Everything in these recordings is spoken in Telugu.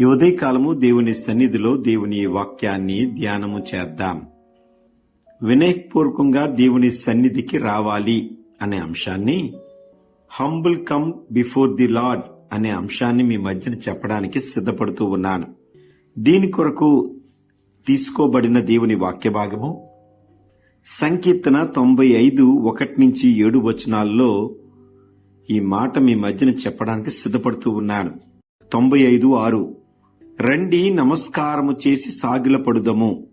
ఈ ఉదయకాలము దేవుని సన్నిధిలో దేవుని వాక్యాన్ని ధ్యానము చేద్దాం. వినయపూర్వకంగా దేవుని సన్నిధికి రావాలి అనే అంశాన్ని humble come before the Lord అనే అంశాన్ని మీ మధ్యన చెప్పడానికి సిద్ధపడుతూ ఉన్నాను. దీని కొరకు తీసుకోబడిన దేవుని వాక్య భాగము సంకీర్తన తొంభై ఐదు ఒకటి నుంచి ఏడు వచనాల్లో ఈ మాట మీ మధ్యన చెప్పడానికి సిద్ధపడుతూ ఉన్నాను. తొంభై ఐదు ఆరు రండి నమస్కారము చేసి సాగిలపడుదము.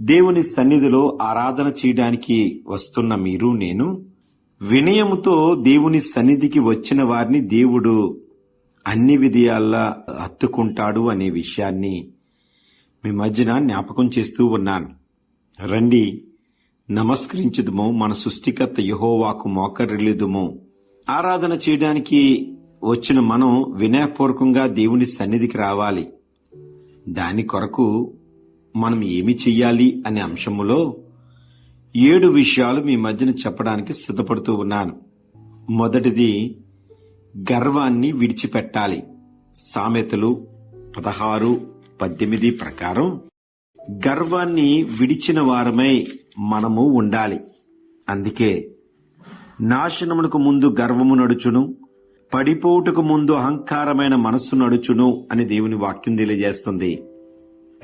దేవుని సన్నిధిలో ఆరాధన చేయడానికి వస్తున్న మీరు నేను. వినయముతో దేవుని సన్నిధికి వచ్చిన వారిని దేవుడు అన్ని విధయాల్లా హత్తుకుంటాడు అనే విషయాన్ని మీ మధ్యన జ్ఞాపకం చేస్తూ ఉన్నాను. రండి నమస్కరించుదుము మన సృష్టికర్త యహోవాకు మోకరిల్లుదుము. ఆరాధన చేయడానికి వచ్చిన మనం వినయపూర్వకంగా దేవుని సన్నిధికి రావాలి. దాని కొరకు మనం ఏమి చెయ్యాలి అనే అంశములో ఏడు విషయాలు మీ మధ్యన చెప్పడానికి సిద్ధపడుతూ ఉన్నాను. మొదటిది గర్వాన్ని విడిచిపెట్టాలి. సామెతలు పదహారు పద్దెనిమిది ప్రకారం గర్వాన్ని విడిచిన వారమై మనము ఉండాలి. అందుకే నాశనమునకు ముందు గర్వము నడుచును. పడిపోవుటకు ముందు అహంకారమైన మనస్సు నడుచును అని దేవుని వాక్యం తెలియజేస్తుంది.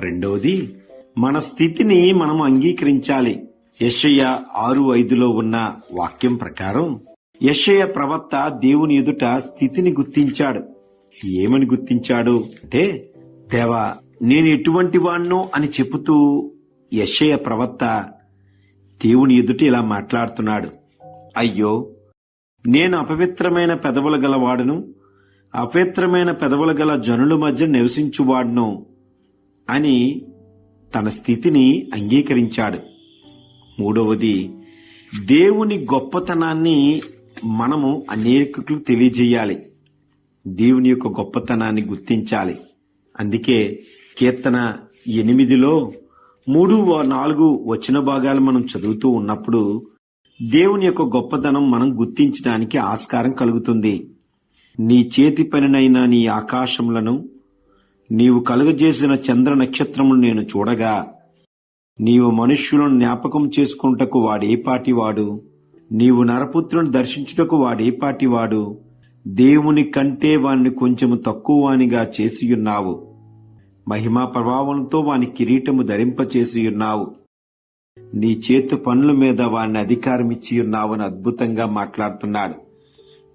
రెండవది మన స్థితిని మనం అంగీకరించాలి. యెషయ ఆరు ఐదులో ఉన్న వాక్యం ప్రకారం యెషయ ప్రవక్త దేవుని ఎదుట స్థితిని గుర్తించాడు. ఏమని గుర్తించాడు అంటే దేవా నేను ఎటువంటి వాణ్ణో అని చెబుతూ యషయ ప్రవక్త దేవుని ఎదుట ఇలా మాట్లాడుతున్నాడు. అయ్యో నేను అపవిత్రమైన పెదవులు గలవాడును అపవిత్రమైన పెదవులు గల జనుల మధ్య నివసించువాడును అని తన స్థితిని అంగీకరించాడు. మూడవది దేవుని గొప్పతనాన్ని మనము అనేకులకు తెలియజేయాలి. దేవుని యొక్క గొప్పతనాన్ని గుర్తించాలి. అందుకే కీర్తన ఎనిమిదిలో మూడు నాలుగు వచ్చిన భాగాలు మనం చదువుతూ ఉన్నప్పుడు దేవుని యొక్క గొప్పతనం మనం గుర్తించడానికి ఆస్కారం కలుగుతుంది. నీ చేతి పనినైన నీ ఆకాశములను నీవు కలుగజేసిన చంద్ర నక్షత్రములు నేను చూడగా నీవు మనుష్యులను జ్ఞాపకం చేసుకుంటకు వాడేపాటి వాడు నీవు నరపుత్రుని దర్శించుటకు వాడేపాటి వాడు దేవుని కంటే వాణ్ణి కొంచెము తక్కువవానిగా చేసియున్నావు. మహిమా ప్రభావంతో వాని కిరీటము ధరింపచేసియున్నావు. నీ చేతు పనుల మీద వారిని అధికారం ఇచ్చి ఉన్నావని అద్భుతంగా మాట్లాడుతున్నాడు.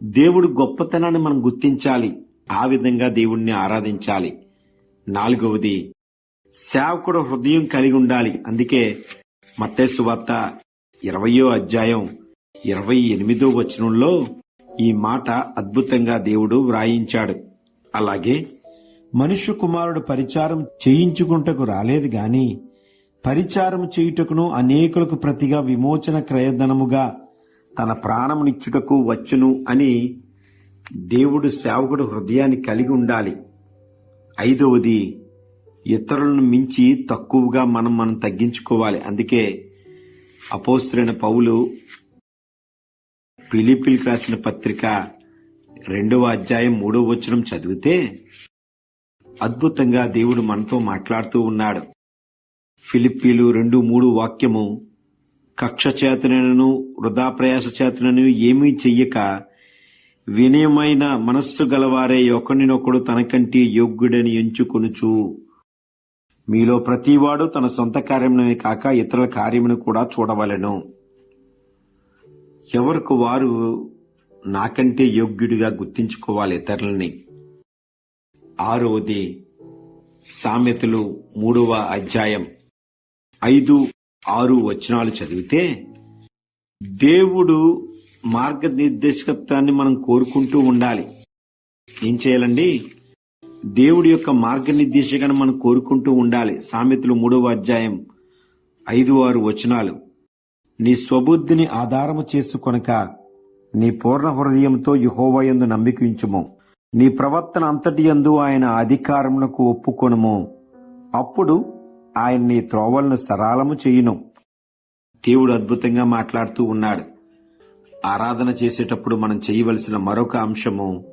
దేవుడు గొప్పతనాన్ని మనం గుర్తించాలి. ఆ విధంగా దేవుణ్ణి ఆరాధించాలి. నాలుగవది సేవకుడు హృదయం కలిగి ఉండాలి. అందుకే మత్తేసు వార్త ఇరవయో అధ్యాయం ఇరవై ఎనిమిదో వచనంలో ఈ మాట అద్భుతంగా దేవుడు వ్రాయించాడు. అలాగే మనుష్య కుమారుడు పరిచారం చేయించుకుంటకు రాలేదు గాని పరిచారం చేయుటకును అనేకులకు ప్రతిగా విమోచన క్రయధనముగా తన ప్రాణమునిచ్చుటకు వచ్చును అని దేవుడు సేవకుడు హృదయాన్ని కలిగి ఉండాలి. ఐదవది ఇతరులను మించి తక్కువగా మనం మనం తగ్గించుకోవాలి. అందుకే అపోస్తులైన పౌలు ఫిలిపిల్ రాసిన పత్రిక రెండవ అధ్యాయం మూడవ వచనం చదివితే అద్భుతంగా దేవుడు మనతో మాట్లాడుతూ ఉన్నాడు. ఫిలిప్పీలు రెండు మూడు వాక్యము కక్ష చేతనను వృధా ప్రయాస చేతనను ఏమీ చెయ్యక వినయమైన మనస్సు గలవారే ఒకరినొకడు తనకంటే యోగ్యుడని ఎంచుకొనుచు. మీలో ప్రతివాడు తన సొంత కార్యమునే కాక ఇతరుల కార్యమును కూడా చూడవలెను. ఎవరికి వారు నాకంటే యోగ్యుడిగా గుర్తించుకోవాలి ఇతరులని? ఆరవది సామెతలు మూడవ అధ్యాయం. ఐదు ఆరు వచనాలు చదివితే దేవుడు మార్గనిర్దేశకత్వాన్ని మనం కోరుకుంటూ ఉండాలి. ఏం చేయాలండి? దేవుడి యొక్క మార్గనిర్దేశకను మనం కోరుకుంటూ ఉండాలి. సామెతలు మూడవ అధ్యాయం ఐదు ఆరు వచనాలు. నీ స్వబుద్ధిని ఆధారము చేసుకొనక నీ పూర్ణ హృదయంతో యుహోవయందు నమ్మికించుము నీ ప్రవర్తన అంతటి యందు ఆయన అధికారమునకు ఒప్పుకొనుము. అప్పుడు ఆయన నీ త్రోవలను సరాలము చేయును. దేవుడు అద్భుతంగా మాట్లాడుతూ ఉన్నాడు. ఆరాధన చేసేటప్పుడు మనం చేయవలసిన మరొక అంశము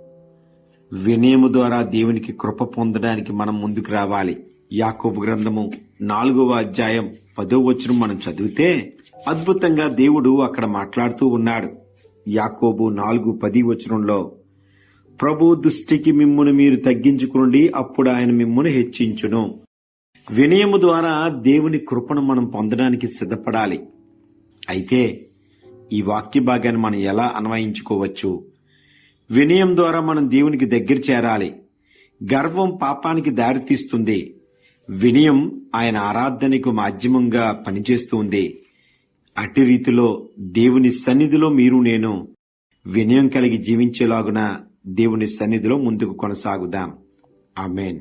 వినయము ద్వారా దేవునికి కృప పొందడానికి మనం ముందుకు రావాలి. యాకోబు గ్రంథము నాలుగవ అధ్యాయం పదో వచనం మనం చదివితే అద్భుతంగా దేవుడు అక్కడ మాట్లాడుతూ ఉన్నాడు. యాకోబు నాలుగు పది వచనంలో ప్రభు దృష్టికి మిమ్మును మీరు తగ్గించుకుండి అప్పుడు ఆయన మిమ్మును హెచ్చించును. వినయము ద్వారా దేవుని కృపను మనం పొందడానికి సిద్ధపడాలి. అయితే ఈ వాక్య భాగాన్ని మనం ఎలా అన్వయించుకోవచ్చు? వినయం ద్వారా మనం దేవునికి దగ్గర చేరాలి. గర్వం పాపానికి దారితీస్తుంది. వినయం ఆయన ఆరాధనకు మాధ్యమంగా పనిచేస్తుంది. అట్టి రీతిలో దేవుని సన్నిధిలో మీరు నేను వినయం కలిగి జీవించేలాగున దేవుని సన్నిధిలో ముందుకు కొనసాగుదాం. Amen.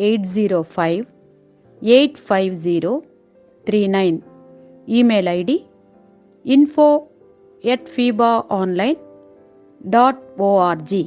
eight zero five eight five zero three nine email ID info at FEBA online dot O R G